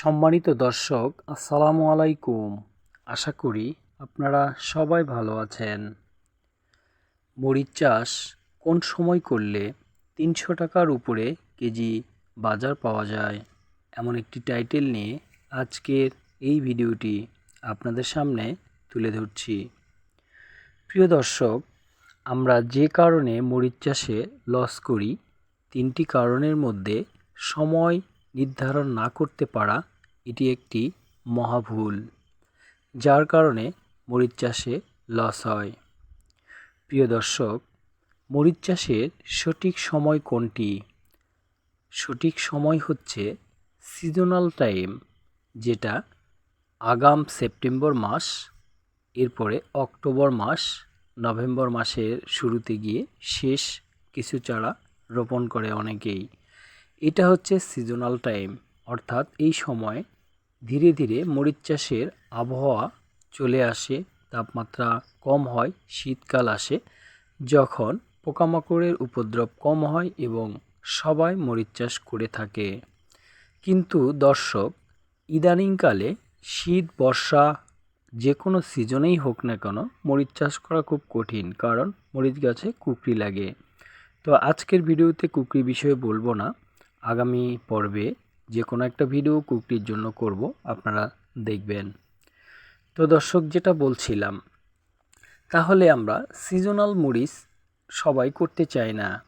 সম্মানিত দর্শক, আসসালামু আলাইকুম। আশা করি আপনারা সবাই ভালো আছেন। মরিচ চাষ কোন সময় করলে তিনশো টাকার উপরে কেজি বাজার পাওয়া যায়? এমন একটি টাইটেল নিয়ে আজকের এই ভিডিওটি আপনাদের সামনে তুলে ধরছি। প্রিয় দর্শক, আমরা যে কারণে মরিচ চাষে লস করি, তিনটি কারণের মধ্যে সময় নির্ধারণ না করতে পারা এটি একটি মহাভুল, যার কারণে মরিচ চাষে লস হয়। প্রিয় দর্শক, মরিচ চাষের সঠিক সময় কোনটি? সঠিক সময় হচ্ছে সিজনাল টাইম যেটা আগাম সেপ্টেম্বর মাস, এরপরে অক্টোবর মাস, নভেম্বর মাসের শুরুতে গিয়ে শেষ কিছু চারা রোপণ করে অনেকেই। এটা হচ্ছে সিজনাল টাইম অর্থাৎ এই সময় ধীরে ধীরে মরিচ চাষের আবহাওয়া চলে আসে, তাপমাত্রা কম হয়, শীতকাল আসে। যখন পোকামাকড়ের উপদ্রব কম হয় এবং সবাই মরিচ চাষ করে থাকে। কিন্তু দর্শক, ইদানিংকালে শীত, বর্ষা যে কোনো সিজনেই হোক না কেন মরিচ চাষ করা খুব কঠিন, কারণ মরিচ গাছে কুকরি লাগে। তো আজকের ভিডিওতে কুকরি বিষয়ে বলব না। আগামী পর্বে যে কোনো একটা ভিডিও কুকটির জন্য করব, আপনারা দেখবেন। তো দর্শক, যেটা বলছিলাম, তাহলে আমরা সিজনাল মরিচ সবাই করতে চাই না।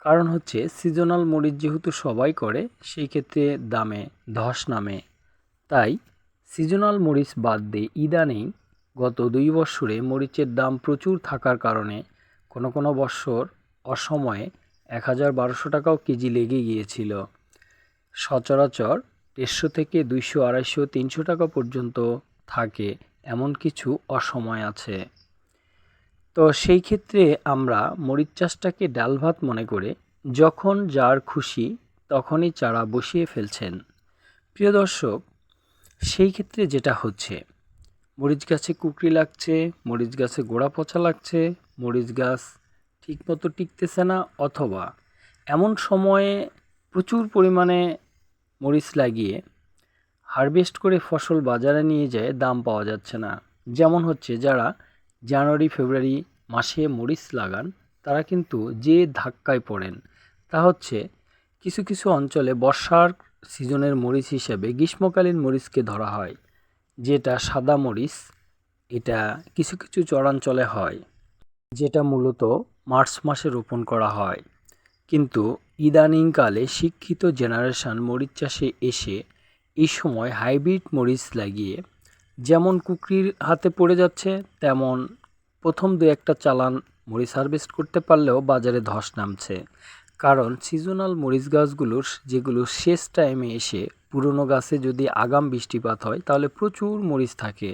কারণ হচ্ছে, সিজনাল মরিচ যেহেতু সবাই করে, সেই ক্ষেত্রে দামে, ধস নামে। তাই সিজনাল মরিচ বাদ দিয়ে ইদানিং গত দুই বছরে মরিচের দাম প্রচুর থাকার কারণে কোনো কোনো বছর অসময়ে এক হাজার বারোশো টাকাও কেজি লেগে গিয়েছিল। সচরাচর দেড়শো থেকে দুইশো, আড়াইশো, তিনশো টাকা পর্যন্ত থাকে, এমন কিছু অসময় আছে। তো সেই ক্ষেত্রে আমরা মরিচ চাষটাকে ডাল ভাত মনে করে, যখন যার খুশি তখনই চারা বসিয়ে ফেলছেন। প্রিয় দর্শক, সেই ক্ষেত্রে যেটা হচ্ছে, মরিচ গাছে কুকরি লাগছে, মরিচ গাছে গোড়া পচা লাগছে, মরিচ গাছ ঠিকমতো টিকতেছে না অথবা এমন সময়ে প্রচুর পরিমাণে মরিচ লাগিয়ে হারভেস্ট করে ফসল বাজারে নিয়ে যায় দাম পাওয়া যাচ্ছে না। যেমন হচ্ছে যারা জানুয়ারি, ফেব্রুয়ারি মাসে মরিচ লাগান, তারা কিন্তু যে ধাক্কায় পড়েন, তা হচ্ছে কিছু কিছু অঞ্চলে বর্ষার সিজনের মরিচ হিসেবে গ্রীষ্মকালীন মরিচকে ধরা হয়, যেটা সাদা মরিচ, এটা কিছু কিছু চরাঞ্চলে হয়। যেটা মূলত মার্চ মাসে রোপণ করা হয়। কিন্তু ইদানিংকালে শিক্ষিত জেনারেশন মরিচ চাষে এসে এই সময় হাইব্রিড মরিচ লাগিয়ে যেমন কুকরির হাতে পড়ে যাচ্ছে, তেমন প্রথম দু একটা চালান মরিচ হারভেস্ট করতে পারলেও বাজারে ধস নামছে। কারণ সিজনাল মরিচ গাছগুলোর যেগুলো শেষ টাইমে এসে পুরনো গাছে যদি আগাম বৃষ্টিপাত হয়, তাহলে প্রচুর মরিচ থাকে।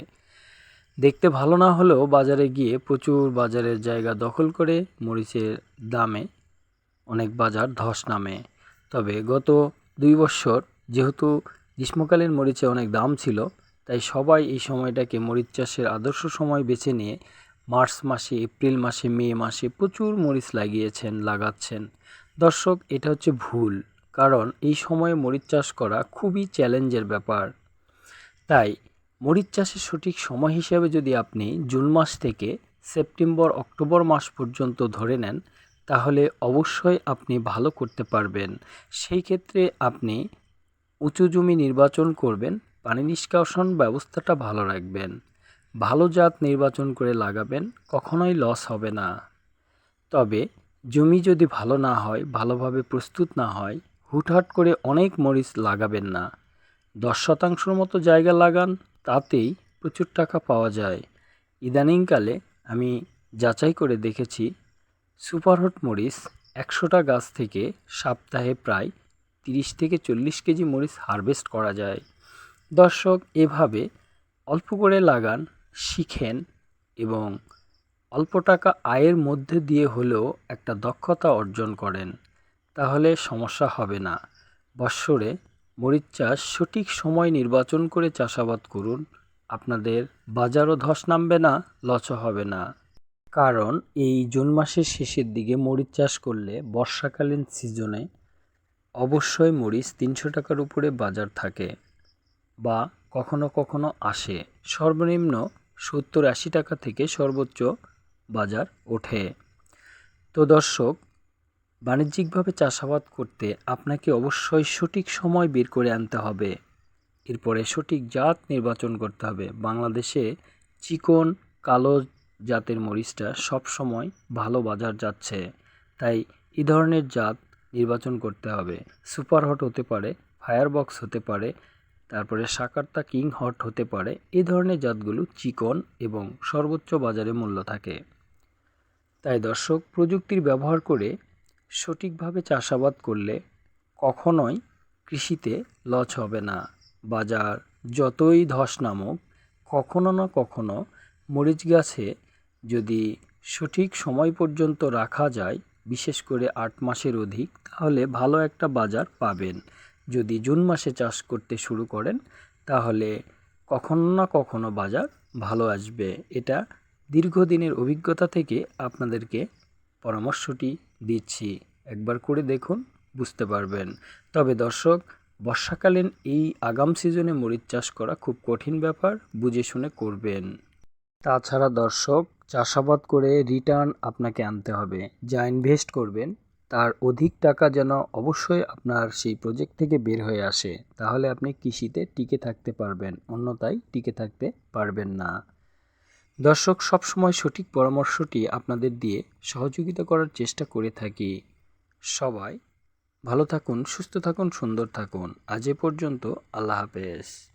দেখতে ভালো না হলেও বাজারে গিয়ে প্রচুর বাজারের জায়গা দখল করে মরিচের দামে অনেক বাজার ধস নামে। তবে গত দুই বছর যেহেতু গ্রীষ্মকালীন মরিচে অনেক দাম ছিল, তাই সবাই এই সময়টাকে মরিচ চাষের আদর্শ সময় বেছে নিয়ে মার্চ মাসে, এপ্রিল মাসে, মে মাসে প্রচুর মরিচ লাগিয়েছেন, লাগাচ্ছেন। দর্শক, এটা হচ্ছে ভুল, কারণ এই সময়ে মরিচ চাষ করা খুবই চ্যালেঞ্জের ব্যাপার। তাই মরিচ চাষের সঠিক সময় হিসেবে যদি আপনি জুন মাস থেকে সেপ্টেম্বর, অক্টোবর মাস পর্যন্ত ধরে নেন, তাহলে অবশ্যই আপনি ভালো করতে পারবেন। সেই ক্ষেত্রে আপনি উঁচু জমি নির্বাচন করবেন, পানি নিষ্কাশন ব্যবস্থাটা ভালো রাখবেন। ভালো জাত নির্বাচন করে লাগাবেন, কখনোই লস হবে না। তবে জমি যদি ভালো না হয়, ভালোভাবে প্রস্তুত না হয়, হুটহাট করে অনেক মরিচ লাগাবেন না। দশ শতাংশের মতো জায়গা লাগান তাতেই প্রচুর টাকা পাওয়া যায়। ইদানিংকালে আমি যাচাই করে দেখেছি, সুপারহট মরিচ একশোটা গাছ থেকে সপ্তাহে প্রায় তিরিশ থেকে চল্লিশ কেজি মরিচ হারভেস্ট করা যায়। দর্শক, এভাবে অল্প করে লাগান, শিখেন এবং অল্প টাকা আয়ের মধ্যে দিয়ে হলেও একটা দক্ষতা অর্জন করেন। তাহলে সমস্যা হবে না। বৎসরে মরিচ চাষ সঠিক সময় নির্বাচন করে চাষাবাদ করুন। আপনাদের বাজারও ধস নামবে না লচ হবে না। কারণ এই জুন মাসের শেষের দিকে মরিচ চাষ করলে বর্ষাকালীন সিজনে অবশ্যই মরিচ তিনশো টাকার উপরে বাজার থাকে বা কখনো কখনো আসে। সর্বনিম্ন সত্তর আশি টাকা থেকে সর্বোচ্চ বাজার ওঠে। তো দর্শক বাণিজ্যিকভাবে চাষাবাদ করতে আপনাকে অবশ্যই সঠিক সময় বের করে আনতে হবে। এরপরে সঠিক জাত নির্বাচন করতে হবে। বাংলাদেশে চিকন, কালো জাতের মরিচটা সব সময় ভালো বাজার যাচ্ছে। তাই এই ধরনের জাত নির্বাচন করতে হবে। সুপার হট হতে পারে ফায়ার বক্স হতে পারে, তারপরে সাকার্তা কিং হট হতে পারে। এ ধরনের জাতগুলো চিকন এবং সর্বোচ্চ বাজারে মূল্য থাকে। তাই দর্শক, প্রযুক্তির ব্যবহার করে সঠিকভাবে চাষাবাদ করলে কখনোই কৃষিতে লস হবে না। বাজার যতই ধস নামুক, কখনো না কখনো মরিচ গাছে যদি সঠিক সময় পর্যন্ত রাখা যায়, বিশেষ করে আট মাসের অধিক, তাহলে ভালো একটা বাজার পাবেন। যদি জুন মাসে চাষ করতে শুরু করেন, তাহলে কখনো না কখনো বাজার ভালো আসবে। এটা দীর্ঘদিনের অভিজ্ঞতা থেকে আপনাদেরকে পরামর্শটি দিচ্ছি। একবার করে দেখুন, বুঝতে পারবেন। তবে দর্শক, বর্ষাকালীন এই আগাম সিজনে মরিচ চাষ করা খুব কঠিন ব্যাপার, বুঝে শুনে করবেন। তাছাড়া দর্শক, চাষাবাদ করে রিটার্ন আপনাকে আনতে হবে। যা ইনভেস্ট করবেন, তার অধিক টাকা যেন অবশ্যই আপনার সেই প্রজেক্ট থেকে বের হয়ে আসে। তাহলে আপনি কৃষিতে টিকে থাকতে পারবেন, অন্যথায় টিকে থাকতে পারবেন না। দর্শক, সবসময় সঠিক পরামর্শটি আপনাদের দিয়ে সহযোগিতা করার চেষ্টা করে থাকি। সবাই ভালো থাকুন, সুস্থ থাকুন, সুন্দর থাকুন। আজ এ পর্যন্ত আল্লাহ হাফেজ।